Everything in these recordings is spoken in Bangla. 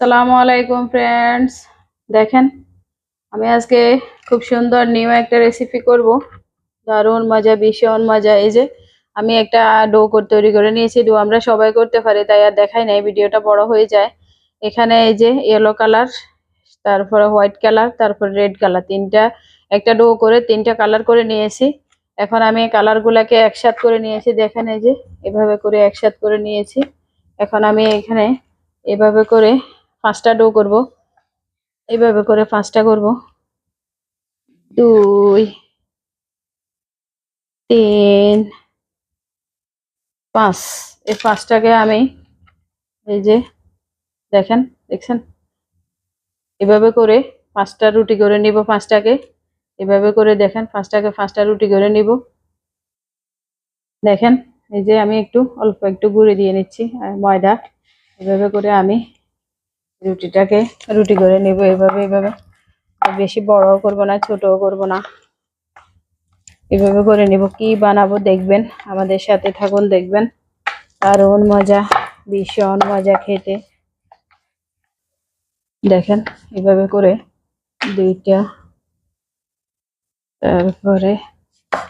সালামু আলাইকুম ফ্রেন্ডস দেখেন, আমি আজকে খুব সুন্দর নিউ একটা রেসিপি করব। দারুণ মজা, ভীষণ মজা। এই যে, আমি একটা ডো করে তৈরি করে নিয়েছি। ডো আমরা সবাই করতে পারি, তাই আর দেখাই নাই, ভিডিওটা বড় হয়ে যায়। এখানে এই যে ইয়েলো কালার তারপরে হোয়াইট কালার তারপর রেড কালার তিনটা, একটা ডো করে তিনটা কালার করে নিয়েছি। এখন আমি কালার গুলাকে একসাথ করে নিয়েছি। দেখেন এই যে, এভাবে করে একসাথ করে নিয়েছি। এখন আমি এখানে এভাবে করে পাঁচটা ডো করব। এইভাবে করে পাঁচটা করব। দুই, তিন, পাঁচ। এই পাঁচটাকে আমি এই যে দেখেন, দেখছেন? এভাবে করে পাঁচটা রুটি করে নিব পাঁচটাকে। এভাবে করে দেখেন, পাঁচটাকে পাঁচটা রুটি করে নিব। দেখেন, এই যে আমি একটু অল্প একটু গুঁড়ে দিয়ে নিচ্ছি ময়দা। এভাবে করে আমি রুটিটাকে রুটি করে নেব এভাবে এভাবে। বেশি বড়ও করব না, ছোটও করব না। এভাবে করে নেব। কি বানাবো দেখবেন, আমাদের সাথে থাকুন দেখবেন। দারুণ মজা, ভীষণ মজা খেতে। দেখেন, এভাবে করে দুইটা, তারপরে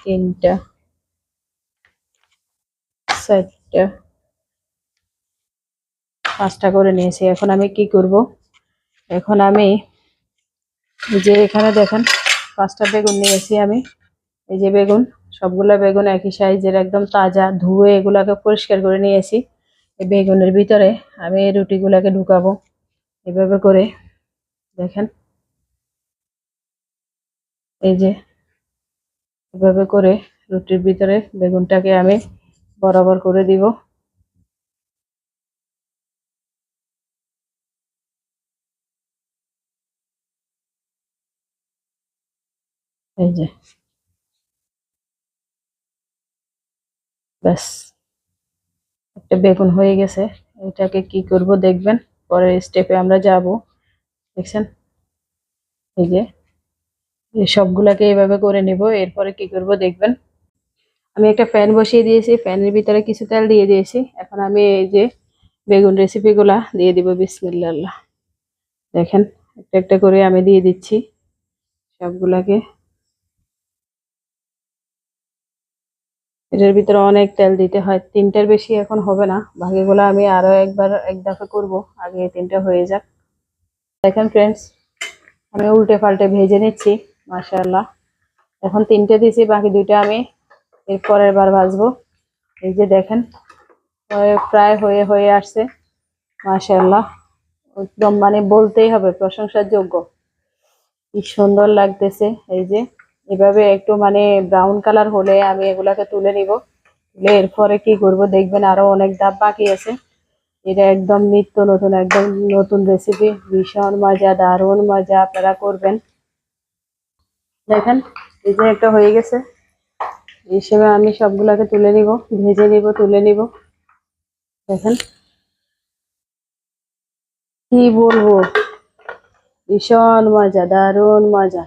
তিনটা, চারটা পাঁচটা করে নিয়েছি। এখন আমি কি করব? এখন আমি যে এখানে দেখেন, পাঁচটা বেগুন নিয়েছি আমি। এই যে বেগুন, সবগুলা বেগুন একই সাইজের, একদম তাজা ধুয়ে এগুলাকে পরিষ্কার করে নিয়েছি। এই বেগুনের ভিতরে আমি এই রুটিগুলাকে ঢুকাবো। এভাবে করে দেখেন। এই যে এভাবে করে রুটির ভিতরে বেগুনটাকে আমি বরাবর করে দিব। এই যে। ব্যাস, একটা বেগুন হয়ে গেছে। এটাকে কি করব দেখবেন, পরের স্টেপে আমরা যাব। দেখছেন? এই যে সবগুলাকে এইভাবে করে নেব। এরপরে কি করব দেখবেন। আমি একটা ফ্যান বসিয়ে দিয়েছি। ফ্যানের ভিতরে কিছু তেল দিয়ে দিয়েছি। এখন আমি এই যে বেগুন রেসিপিগুলা দিয়ে দিব, বিসমিল্লাহ। দেখেন, একটা একটা করে আমি দিয়ে দিচ্ছি সবগুলাকে। এটার ভিতরে অনেক তেল দিতে হয়। তিনটার বেশি এখন হবে না। বাকিগুলো আমি আরও একবার এক দফা করব। আগে তিনটা হয়ে যাক। দেখেন ফ্রেন্ডস আমি উল্টে পাল্টে ভেজে নিচ্ছি, মাশাআল্লাহ। এখন তিনটে দিয়েছি, বাকি দুইটা আমি এর পরের বার ভাজবো। এই যে দেখেন প্রায় হয়ে হয়ে আসছে, মাশাআল্লাহ। একদম মানে বলতেই হবে, প্রশংসার যোগ্য। কি সুন্দর লাগতেছে, এই যে। এভাবে একটু মানে ব্রাউন কালার হলে আমি এগুলাকে তুলে নিব। তুলে এরপরে কি করব দেখবেন আরও অনেক ধাপ বাকি আছে। এটা একদম নিত্য নতুন, একদম নতুন রেসিপি ভীষণ মজা, দারুণ মজা, আপনারা করবেন। দেখেন, এই যে একটা হয়ে গেছে। এই হিসেবে আমি সবগুলাকে তুলে নিব, ভেজে নিব, তুলে নিব। দেখেন। কি বলব? ভীষণ মজা, দারুণ মজা।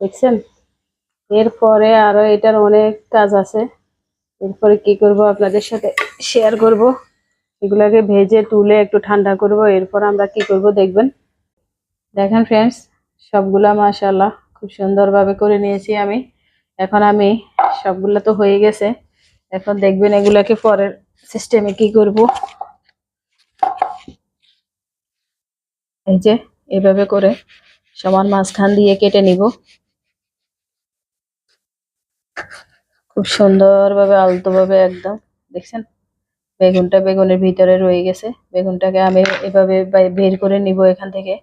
দেখছেন? এরপরে আরও এটার অনেক কাজ আছে। এরপরে কি করব আপনাদের সাথে শেয়ার করব। এগুলাকে ভেজে, তুলে একটু ঠান্ডা করব। এরপর আমরা কি করব দেখবেন। দেখেন ফ্রেন্ডস সবগুলা মাশাল্লাহ খুব সুন্দরভাবে করে নিয়েছি আমি। এখন আমি সবগুলা তো হয়ে গেছে। এখন দেখবেন এগুলাকে পরের সিস্টেমে কি করব। এই যে, এভাবে করে সমান মাঝখান দিয়ে কেটে নিব। খুব সুন্দরভাবে, আলতোভাবে একদম। দেখছেন? বেগুনটা বেগুনের ভিতরে রয়ে গেছে। বেগুনটাকে আমি এভাবে বের করে নিব এখান থেকে।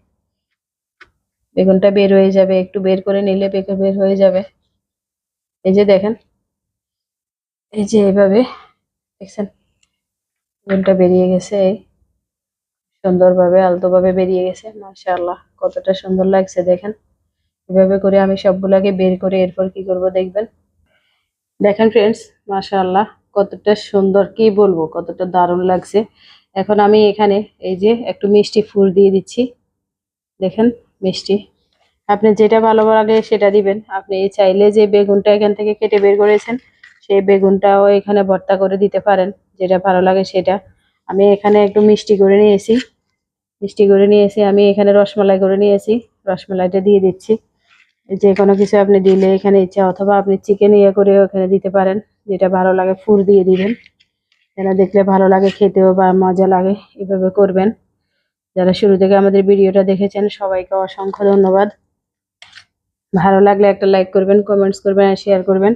বেগুনটা বের হয়ে যাবে। একটু বের করে নিলে বেগুন বের হয়ে যাবে। এই যে দেখেন? এই যে এভাবে। দেখছেন? বেগুনটা বেরিয়ে গেছে। এই সুন্দরভাবে, আলতোভাবে বেরিয়ে গেছে। মাশাআল্লাহ, কতটা সুন্দর লাগছে। দেখেন? এভাবে করে আমি সবগুলাকে বের করে এরপর কি করব দেখবেন? দেখেন ফ্রেন্ডস মাশাআল্লাহ, কতটা সুন্দর, কি বলব, কতটা দারুণ লাগছে। এখন আমি এখানে এই যে একটু মিষ্টি ফুল দিয়ে দিচ্ছি। দেখেন, মিষ্টি। আপনি যেটা ভালো লাগে সেটা দিবেন। আপনি চাইলে যে বেগুনটা এখান থেকে কেটে বের করেছেন, সেই বেগুনটাও এখানে ভর্তা করে দিতে পারেন, যেটা ভালো লাগে সেটা। আমি এখানে একটু মিষ্টি করে নিয়েছি। মিষ্টি করে নিয়েছি, আমি এখানে রসমালাই করে নিয়েছি, রসমালাইটা দিয়ে দিচ্ছি। যে কোনো কিছু আপনি দিলে এখানে ইচ্ছা, অথবা আপনি চিকেন ইয়ে করে ওখানে দিতে পারেন, যেটা ভালো লাগে ফুর দিয়ে দিবেন। যেন দেখলে ভালো লাগে, খেতেও বা মজা লাগে, এভাবে করবেন। যারা শুরু থেকে আমাদের ভিডিওটা দেখেছেন, সবাইকে অসংখ্য ধন্যবাদ। ভালো লাগলে একটা লাইক করবেন কমেন্টস করবেন আর শেয়ার করবেন।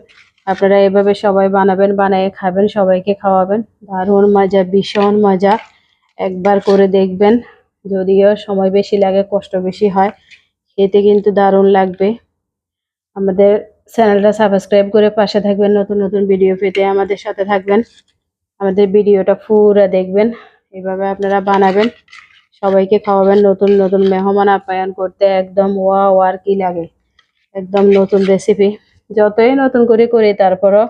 আপনারা এভাবে সবাই বানাবেন, বানিয়ে খাবেন, সবাইকে খাওয়াবেন। দারুণ মজা, ভীষণ মজা। একবার করে দেখবেন, যদিও সময় বেশি লাগে, কষ্ট বেশি হয়। খেতে কিন্তু দারুণ লাগবে। আমাদের চ্যানেলটা সাবস্ক্রাইব করে পাশে থাকবেন, নতুন নতুন ভিডিও পেতে আমাদের সাথে থাকবেন। আমাদের ভিডিওটা পুরো দেখবেন, এভাবে আপনারা বানাবেন, সবাইকে খাওয়াবেন, নতুন নতুন মেহমান আপ্যায়ন করতে একদম ওয়া ওয়ার কি লাগে। একদম নতুন রেসিপি যতই নতুন করে করি, তারপরও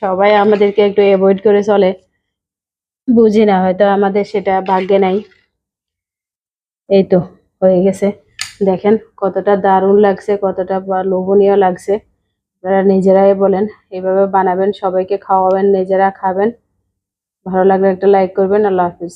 সবাই আমাদেরকে একটু অ্যাভয়েড করে চলে। বুঝি না, হয়তো আমাদের সেটা ভাগ্যে নাই। এই তো, হয়ে গেছে। দেখেন, কতটা দারুণ লাগছে, কতটা লোভনীয় লাগছে। আপনারা নিজেরাই বলেন, এভাবে বানাবেন, সবাইকে খাওয়াবেন, নিজেরা খাবেন। ভালো লাগলে একটা লাইক করবেন, আল্লাহ হাফিজ।